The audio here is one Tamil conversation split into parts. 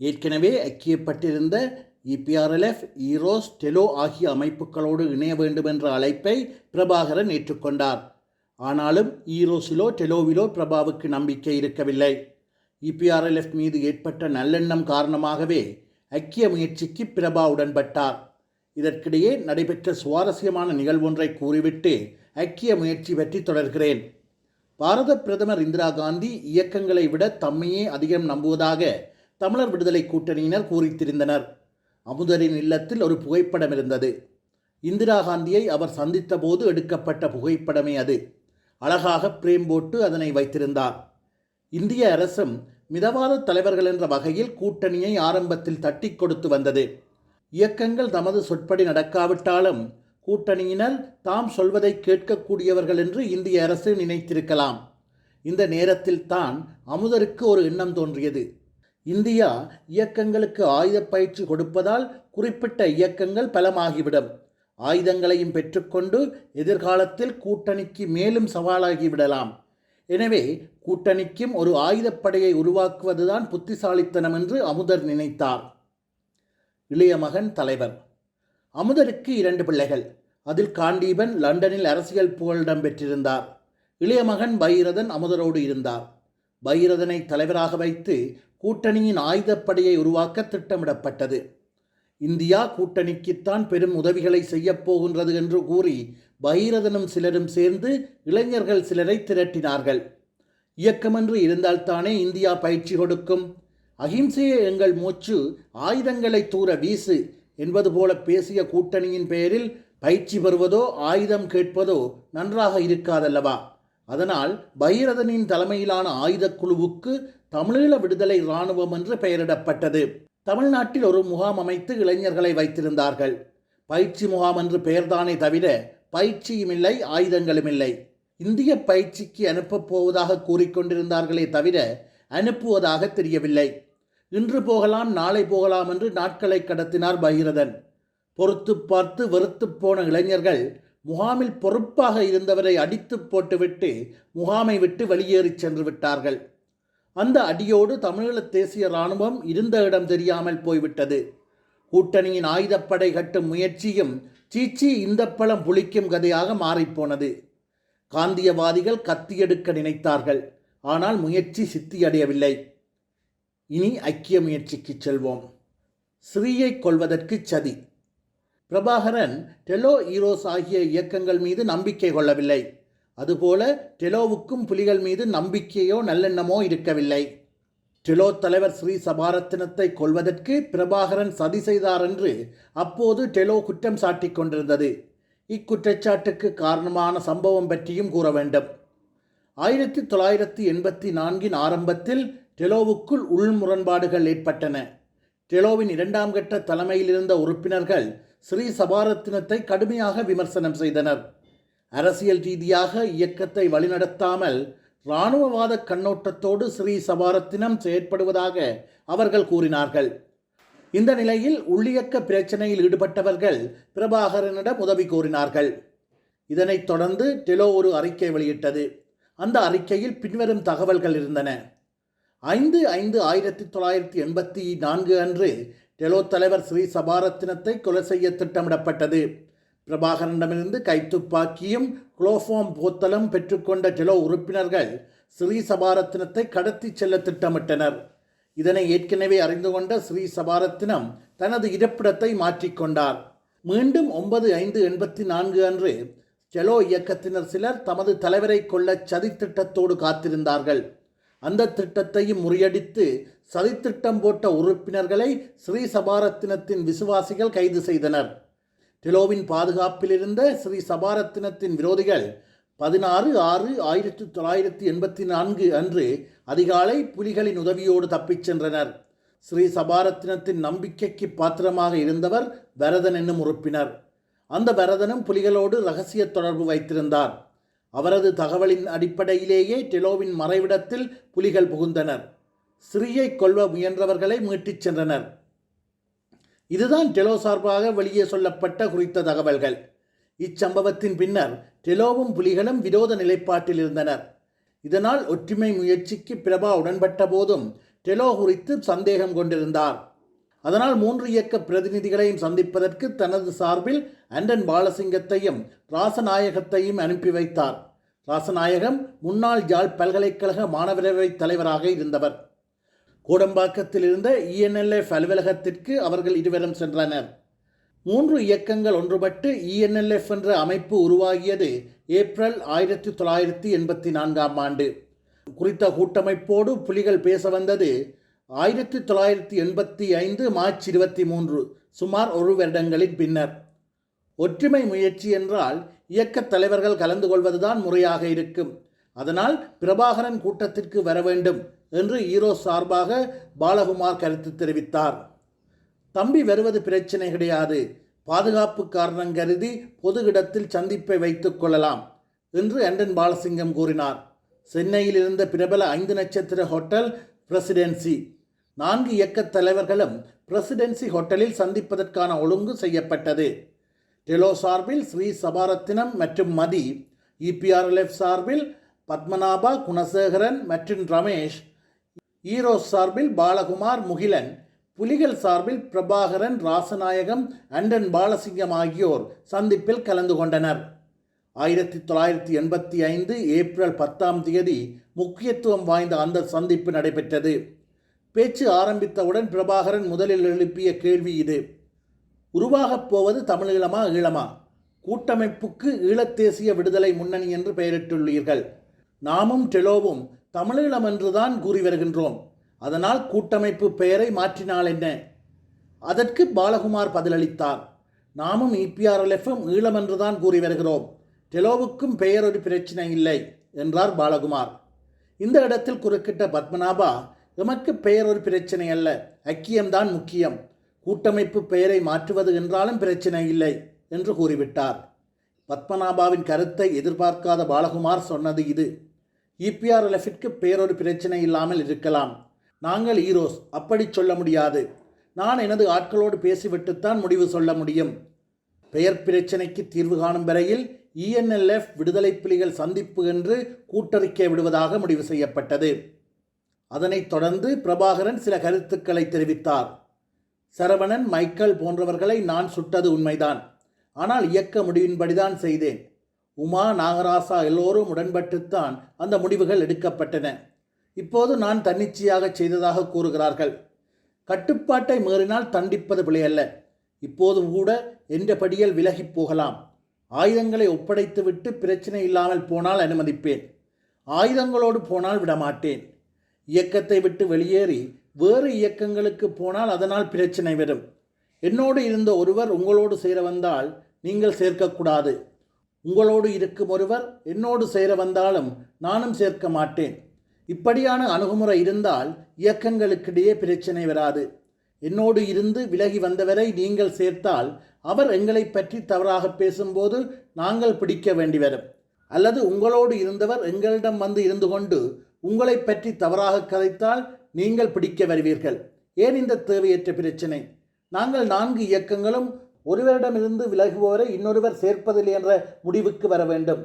ஏற்கனவே ஐக்கியப்பட்டிருந்த இபிஆர்எல்எஃப் ஈரோஸ் டெலோ ஆகிய அமைப்புகளோடு இணைய வேண்டும் என்ற அழைப்பை பிரபாகரன் ஏற்றுக்கொண்டார். ஆனாலும் ஈரோஸிலோ டெலோவிலோ பிரபாவுக்கு நம்பிக்கை இருக்கவில்லை. இபிஆர்எல்எஃப் மீது ஏற்பட்ட நல்லெண்ணம் காரணமாகவே ஐக்கிய முயற்சிக்கு பிரபா உடன்பட்டார். இதற்கிடையே நடைபெற்ற சுவாரஸ்யமான நிகழ்வொன்றை கூறிவிட்டு ஐக்கிய முயற்சி பற்றி தொடர்கிறேன். பாரத பிரதமர் இந்திரா காந்தி இயக்கங்களை விட தம்மையே அதிகம் நம்புவதாக தமிழர் விடுதலை கூட்டணியினர் கூறித்திருந்தனர். அமுதரின் இல்லத்தில் ஒரு புகைப்படம் இருந்தது. இந்திரா காந்தியை அவர் சந்தித்த போது எடுக்கப்பட்ட புகைப்படமே அது. அழகாக பிரேம் போட்டு அதனை வைத்திருந்தார். இந்திய அரசும் மிதவாத தலைவர்கள் என்ற வகையில் கூட்டணியை ஆரம்பத்தில் தட்டி கொடுத்து வந்தது. இயக்கங்கள் தமது சொற்படி நடக்காவிட்டாலும் கூட்டணியினர் தாம் சொல்வதை கேட்கக்கூடியவர்கள் என்று இந்திய அரசு நினைத்திருக்கலாம். இந்த நேரத்தில் தான் அமுதருக்கு ஒரு எண்ணம் தோன்றியது. இந்தியா இயக்கங்களுக்கு ஆயுத பயிற்சி கொடுப்பதால் குறிப்பிட்ட இயக்கங்கள் பலமாகிவிடும். ஆயுதங்களையும் பெற்றுக்கொண்டு எதிர்காலத்தில் கூட்டணிக்கு மேலும் சவாலாகிவிடலாம். எனவே கூட்டணிக்கும் ஒரு ஆயுதப்படையை உருவாக்குவதுதான் புத்திசாலித்தனம் என்று அமுதர் நினைத்தார். இளைய மகன் தலைவர். அமுதருக்கு இரண்டு பிள்ளைகள். அதில் காண்டீபன் லண்டனில் அரசியல் புகலிடம் பெற்றிருந்தார் இளைய மகன் பைரதன் அமுதரோடு இருந்தார். பைரதனை தலைவராக வைத்து கூட்டணியின் ஆயுதப்படையை உருவாக்க திட்டமிடப்பட்டது. இந்தியா கூட்டணிக்குத்தான் பெரும் உதவிகளை செய்யப் போகின்றது என்று கூறி பைரதனும் சிலரும் சேர்ந்து இளைஞர்கள் சிலரை திரட்டினார்கள். இயக்கமென்று இருந்தால்தானே இந்தியா பயிற்சி கொடுக்கும். அகிம்சையே எங்கள் மூச்சு ஆயுதங்களை தூர வீசு என்பது போல பேசிய கூட்டணியின் பெயரில் பயிற்சி பெறுவதோ ஆயுதம் கேட்பதோ நன்றாக இருக்காதல்லவா? அதனால் பைரதனின் தலைமையிலான ஆயுதக் குழுவுக்கு தமிழீழ விடுதலை இராணுவம் என்று பெயரிடப்பட்டது. தமிழ்நாட்டில் ஒரு முகாம் அமைத்து இளைஞர்களை வைத்திருந்தார்கள். பயிற்சி முகாம் என்று பெயர்தானே தவிர பயிற்சியும் இல்லை ஆயுதங்களும் இல்லை. இந்திய பயிற்சிக்கு அனுப்பப் போவதாக கூறிக்கொண்டிருந்தார்களே தவிர அனுப்புவதாக தெரியவில்லை. இன்று போகலாம் நாளை போகலாம் என்று நாட்களை கடத்தினார் பகீரதன். பொறுத்து பார்த்து வெறுத்து போன இளைஞர்கள் முகாமில் பொறுப்பாக இருந்தவரை அடித்து போட்டுவிட்டு முகாமை விட்டு வெளியேறிச் சென்று விட்டார்கள். அந்த அடியோடு தமிழீழ தேசிய இராணுவம் இருந்த இடம் தெரியாமல் போய்விட்டது. கூட்டணியின் ஆயுதப்படை கட்டும் முயற்சியும் சீச்சி இந்த பழம் புளிக்கும் கதையாக மாறிப்போனது காந்தியவாதிகள் கத்தியெடுக்க நினைத்தார்கள். ஆனால் முயற்சி சித்தியடையவில்லை. இனி ஐக்கிய முயற்சிக்கு செல்வோம். ஸ்ரீயை கொள்வதற்கு சதி. பிரபாகரன் டெலோ ஈரோஸ் ஆகிய இயக்கங்கள் மீது நம்பிக்கை கொள்ளவில்லை. அதுபோல டெலோவுக்கும் புலிகள் மீது நம்பிக்கையோ நல்லெண்ணமோ இருக்கவில்லை. டெலோ தலைவர் ஸ்ரீ சபாரத்தினத்தை கொள்வதற்கு பிரபாகரன் சதி செய்தார் என்று அப்போது டெலோ குற்றம் சாட்டிக் கொண்டிருந்தது. இக்குற்றச்சாட்டுக்கு காரணமான சம்பவம் பற்றியும் கூற வேண்டும். ஆயிரத்தி தொள்ளாயிரத்தி எண்பத்தி நான்கின் ஆரம்பத்தில் டெலோவுக்குள் உள் முரண்பாடுகள் ஏற்பட்டன. டெலோவின் இரண்டாம் கட்ட தலைமையில் இருந்த உறுப்பினர்கள் ஸ்ரீ சபாரத்தினத்தை கடுமையாக விமர்சனம் செய்தனர். அரசியல் ரீதியாக இயக்கத்தை வழிநடத்தாமல் இராணுவவாத கண்ணோட்டத்தோடு ஸ்ரீ சபாரத்தினம் செயற்படுவதாக அவர்கள் கூறினார்கள். இந்த நிலையில் உள்ளியக்க பிரச்சனையில் ஈடுபட்டவர்கள் பிரபாகரனிடம் உதவி கோரினார்கள். இதனைத் தொடர்ந்து டெலோ ஒரு அறிக்கை வெளியிட்டது. அந்த அறிக்கையில் பின்வரும் தகவல்கள் இருந்தன. ஐந்து ஐந்து ஆயிரத்தி தொள்ளாயிரத்தி எண்பத்தி நான்கு அன்று டெலோ தலைவர் ஸ்ரீ சபாரத்தினத்தை கொலை செய்ய திட்டமிடப்பட்டது. பிரபாகரனிடமிருந்து கைத்துப்பாக்கியும் குளோஃபோம் போத்தலும் பெற்றுக்கொண்ட ஜெலோ உறுப்பினர்கள் ஸ்ரீ சபாரத்தினத்தை கடத்தி செல்ல திட்டமிட்டனர். இதனை ஏற்கனவே அறிந்து கொண்ட ஸ்ரீ சபாரத்தினம் தனது இருப்பிடத்தை மாற்றிக்கொண்டார் மீண்டும் ஒன்பது ஐந்து எண்பத்தி நான்கு அன்று ஜெலோ இயக்கத்தினர் சிலர் தமது தலைவரை கொள்ள சதித்திட்டத்தோடு காத்திருந்தார்கள். அந்த திட்டத்தையும் முறியடித்து சதித்திட்டம் போட்ட உறுப்பினர்களை ஸ்ரீ சபாரத்தினத்தின் விசுவாசிகள் கைது செய்தனர். டிலோவின் பாதுகாப்பிலிருந்த ஸ்ரீ சபாரத்தினத்தின் விரோதிகள் பதினாறு ஆறு ஆயிரத்தி தொள்ளாயிரத்தி எண்பத்தி நான்கு அன்று அதிகாலை புலிகளின் உதவியோடு தப்பிச் சென்றனர். ஸ்ரீ சபாரத்தினத்தின் நம்பிக்கைக்கு பாத்திரமாக இருந்தவர் வரதன் என்னும் உறுப்பினர். அந்த வரதனும் புலிகளோடு ரகசிய தொடர்பு வைத்திருந்தார். அவரது தகவலின் அடிப்படையிலேயே டெலோவின் மறைவிடத்தில் புலிகள் புகுந்தனர். ஸ்ரீயை கொல்வ முயன்றவர்களை மீட்டிச் சென்றனர். இதுதான் டெலோ சார்பாக வெளியே சொல்லப்பட்ட குறித்த தகவல்கள். இச்சம்பவத்தின் பின்னர் டெலோவும் புலிகளும் விரோத நிலைப்பாட்டில் இருந்தனர். இதனால் ஒற்றுமை முயற்சிக்கு பிரபா உடன்பட்ட போதும் டெலோ குறித்து சந்தேகம் கொண்டிருந்தார். அதனால் மூன்று இயக்க பிரதிநிதிகளையும் சந்திப்பதற்கு தனது சார்பில் அண்டன் பாலசிங்கத்தையும் ராசநாயகத்தையும் அனுப்பி வைத்தார். ராசநாயகம் முன்னாள் யாழ் பல்கலைக்கழக மாணவரவை தலைவராக இருந்தவர். கூடம்பாக்கத்தில் இருந்த இஎன்எல்எஃப் அலுவலகத்திற்கு அவர்கள் இருவரும் சென்றனர். மூன்று இயக்கங்கள் ஒன்றுபட்டு இஎன்எல்எஃப் என்ற அமைப்பு உருவாகியது ஏப்ரல் ஆயிரத்தி தொள்ளாயிரத்தி எண்பத்தி நான்காம் ஆண்டு. குறித்த கூட்டமைப்போடு புலிகள் பேச வந்தது ஆயிரத்தி தொள்ளாயிரத்தி எண்பத்தி ஐந்து மார்ச் இருபத்தி மூன்று சுமார் ஒரு வருடங்களின் பின்னர். ஒற்றுமை முயற்சி என்றால் இயக்கத் தலைவர்கள் கலந்து கொள்வதுதான் முறையாக இருக்கும். அதனால் பிரபாகரன் கூட்டத்திற்கு வர வேண்டும். என்று ஈரோ சார்பாக பாலகுமார் கருத்து தெரிவித்தார். தம்பி வருவது பிரச்சனை கிடையாது. பாதுகாப்பு காரணம் கருதி பொது இடத்தில் சந்திப்பை வைத்துக் கொள்ளலாம் என்று அண்டன் பாலசிங்கம் கூறினார். சென்னையில் இருந்த பிரபல ஐந்து நட்சத்திர ஹோட்டல் பிரசிடென்சி. நான்கு இயக்க தலைவர்களும் பிரசிடென்சி ஹோட்டலில் சந்திப்பதற்கான ஒழுங்கு செய்யப்பட்டது. டெலோ சார்பில் ஸ்ரீ சபாரத்தினம் மற்றும் மதி இபிஆர்எல்எஃப் சார்பில் பத்மநாபா குணசேகரன் மற்றும் ரமேஷ் ஈரோஸ் சார்பில் பாலகுமார் முகிலன் புலிகள் சார்பில் பிரபாகரன் ராசநாயகம் அண்டன் பாலசிங்கம் ஆகியோர் சந்திப்பில் கலந்து கொண்டனர். ஆயிரத்தி தொள்ளாயிரத்தி எண்பத்தி ஐந்து ஏப்ரல் பத்தாம் தேதி முக்கியத்துவம் வாய்ந்த அந்த சந்திப்பு நடைபெற்றது. பேச்சு ஆரம்பித்தவுடன் பிரபாகரன் முதலில் எழுப்பிய கேள்வி இது. உருவாகப் போவது தமிழீழமா ஈழமா? கூட்டமைப்புக்கு ஈழத்தேசிய விடுதலை முன்னணி என்று பெயரிட்டுள்ளீர்கள். நாமும் டெலோவும் தமிழீழம் என்றுதான் கூறி வருகின்றோம். அதனால் கூட்டமைப்பு பெயரை மாற்றினால் என்ன? அதற்கு பாலகுமார் பதிலளித்தார். நாமும் இபிஆர்எல்எஃப்பும் ஈழம் என்றுதான் கூறி வருகிறோம். டெலோவுக்கும் பெயர் ஒரு பிரச்சனை இல்லை என்றார் பாலகுமார். இந்த இடத்தில் குறுக்கிட்ட பத்மநாபா எமக்கு பெயர் ஒரு பிரச்சனை அல்ல ஐக்கியம்தான் முக்கியம். கூட்டமைப்பு பெயரை மாற்றுவது என்றாலும் பிரச்சனை இல்லை என்று கூறிவிட்டார். பத்மநாபாவின் கருத்தை எதிர்பார்க்காத பாலகுமார் சொன்னது இது. இபிஆர்எல்எஃபிற்கு பேரொரு பிரச்சனை இல்லாமல் இருக்கலாம். நாங்கள் ஈரோஸ் அப்படி சொல்ல முடியாது. நான் எனது ஆட்களோடு பேசிவிட்டுத்தான் முடிவு சொல்ல முடியும். பெயர் பிரச்சனைக்கு தீர்வு காணும் வரையில் இஎன்எல்எஃப் விடுதலை புலிகள் சந்திப்பு என்று கூட்டறிக்கை விடுவதாக முடிவு செய்யப்பட்டது. அதனைத் தொடர்ந்து பிரபாகரன் சில கருத்துக்களை தெரிவித்தார். சரவணன் மைக்கேல் போன்றவர்களை நான் சுட்டது உண்மைதான். ஆனால் இயக்க முடிவின்படிதான் செய்தேன். உமா நாகராசா எல்லோரும் உடன்பட்டுத்தான் அந்த முடிவுகள் எடுக்கப்பட்டன. இப்போது நான் தன்னிச்சையாக செய்ததாக கூறுகிறார்கள். கட்டுப்பாட்டை மீறினால் தண்டிப்பது பிழையல்ல இப்போது கூட என்ற படியில் விலகிப் போகலாம். ஆயுதங்களை ஒப்படைத்துவிட்டு பிரச்சனை இல்லாமல் போனால் அனுமதிப்பேன். ஆயுதங்களோடு போனால் விடமாட்டேன். இயக்கத்தை விட்டு வெளியேறி வேறு இயக்கங்களுக்கு போனால் அதனால் பிரச்சனை வரும். என்னோடு இருந்த ஒருவர் உங்களோடு சேர வந்தால் நீங்கள் சேர்க்கக்கூடாது. உங்களோடு இருக்கும் ஒருவர் என்னோடு சேர வந்தாலும் நானும் சேர்க்க மாட்டேன். இப்படியான அணுகுமுறை இருந்தால் இயக்கங்களுக்கிடையே பிரச்சனை வராது. என்னோடு இருந்து விலகி வந்தவரை நீங்கள் சேர்த்தால் அவர் எங்களை பற்றி தவறாக பேசும்போது நாங்கள் பிடிக்க வேண்டி வரும். அல்லது உங்களோடு இருந்தவர் எங்களிடம் வந்து இருந்து கொண்டு உங்களை பற்றி தவறாக கதைத்தால் நீங்கள் பிடிக்க வருவீர்கள். ஏன் இந்த தேவையற்ற பிரச்சனை? நாங்கள் நான்கு இயக்கங்களும் ஒருவரிடமிருந்து விலகுவோரை இன்னொருவர் சேர்ப்பதில்லை என்ற முடிவுக்கு வர வேண்டும்.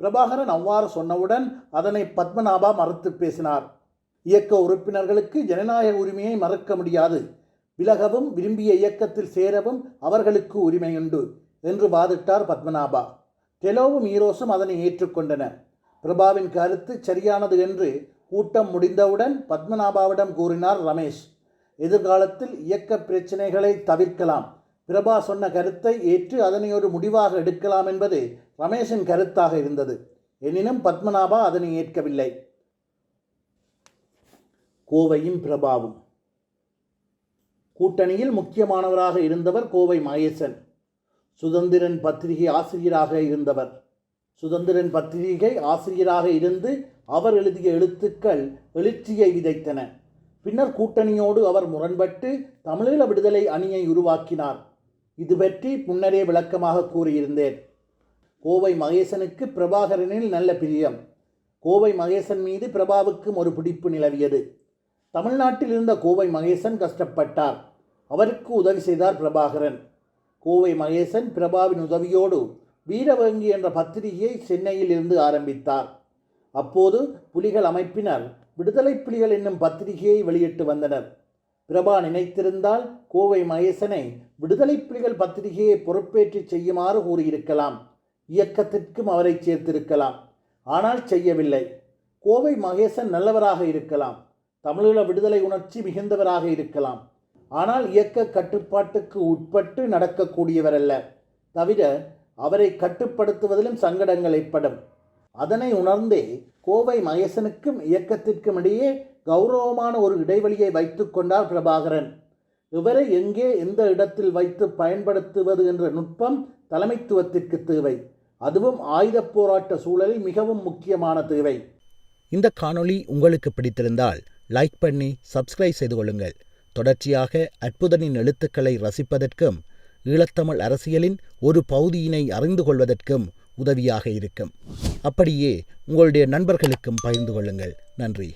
பிரபாகரன் அவ்வாறு சொன்னவுடன் அதனை பத்மநாபா மறுத்து பேசினார். இயக்க உறுப்பினர்களுக்கு ஜனநாயக உரிமையை மறக்க முடியாது. விலகவும் விரும்பிய இயக்கத்தில் சேரவும் அவர்களுக்கு உரிமையுண்டு என்று வாதிட்டார் பத்மநாபா. டெலோவும் ஈரோஸும் அதனை ஏற்றுக்கொண்டன. பிரபாவின் கருத்து சரியானது என்று கூட்டம் முடிந்தவுடன் பத்மநாபாவிடம் கூறினார் ரமேஷ். எதிர்காலத்தில் இயக்க பிரச்சினைகளை தவிர்க்கலாம். பிரபா சொன்ன கருத்தை ஏற்று அதனை ஒரு முடிவாக எடுக்கலாம் என்பது ரமேஷின் கருத்தாக இருந்தது. எனினும் பத்மநாபா அதனை ஏற்கவில்லை. கோவையும் பிரபாவும். கூட்டணியில் முக்கியமானவராக இருந்தவர் கோவை மகேசன். சுதந்திரன் பத்திரிகை ஆசிரியராக இருந்தவர். சுதந்திரன் பத்திரிகை ஆசிரியராக இருந்து அவர் எழுதிய எழுத்துக்கள் எழுச்சியை விதைத்தன. பின்னர் கூட்டணியோடு அவர் முரண்பட்டு தமிழீழ விடுதலை அணியை உருவாக்கினார். இது பற்றி முன்னரே விளக்கமாக கூறியிருந்தேன். கோவை மகேசனுக்கு பிரபாகரனில் நல்ல பிரியம். கோவை மகேசன் மீது பிரபாவுக்கும் ஒரு பிடிப்பு நிலவியது. தமிழ்நாட்டில் இருந்த கோவை மகேசன் கஷ்டப்பட்டார். அவருக்கு உதவி செய்தார் பிரபாகரன். கோவை மகேசன் பிரபாவின் உதவியோடு வீரவங்கி என்ற பத்திரிகையை சென்னையில் இருந்து ஆரம்பித்தார். அப்போது புலிகள் அமைப்பினர் விடுதலை புலிகள் என்னும் பத்திரிகையை வெளியிட்டு வந்தனர். பிரபா நினைத்திருந்தால் கோவை மகேசனை விடுதலை புலிகள் பத்திரிகையை பொறுப்பேற்று செய்யுமாறு கூறியிருக்கலாம். இயக்கத்திற்கும் அவரை சேர்த்திருக்கலாம். ஆனால் செய்யவில்லை. கோவை மகேசன் நல்லவராக இருக்கலாம். தமிழீழ விடுதலை உணர்ச்சி மிகுந்தவராக இருக்கலாம். ஆனால் இயக்க கட்டுப்பாட்டுக்கு உட்பட்டு நடக்கக்கூடியவர் அல்ல தவிர அவரை கட்டுப்படுத்துவதிலும் சங்கடங்கள் ஏற்படும். அதனை உணர்ந்தே கோவை மகேசனுக்கும் இயக்கத்திற்கும் இடையே கௌரவமான ஒரு இடைவெளியை வைத்துக் கொண்டார் பிரபாகரன். இவரை எங்கே எந்த இடத்தில் வைத்து பயன்படுத்துவது என்ற நுட்பம் தலைமைத்துவத்திற்கு தேவை. அதுவும் ஆயுதப் போராட்ட சூழலில் மிகவும் முக்கியமான தேவை. இந்த காணொளி உங்களுக்கு பிடித்திருந்தால் லைக் பண்ணி சப்ஸ்கிரைப் செய்து கொள்ளுங்கள். தொடர்ச்சியாக அற்புதனின் எழுத்துக்களை ரசிப்பதற்கும் ஈழத்தமிழ் அரசியலின் ஒரு பகுதியினை அறிந்து கொள்வதற்கும் உதவியாக இருக்கும். அப்படியே உங்களுடைய நண்பர்களுக்கும் பகிர்ந்து கொள்ளுங்கள். நன்றி.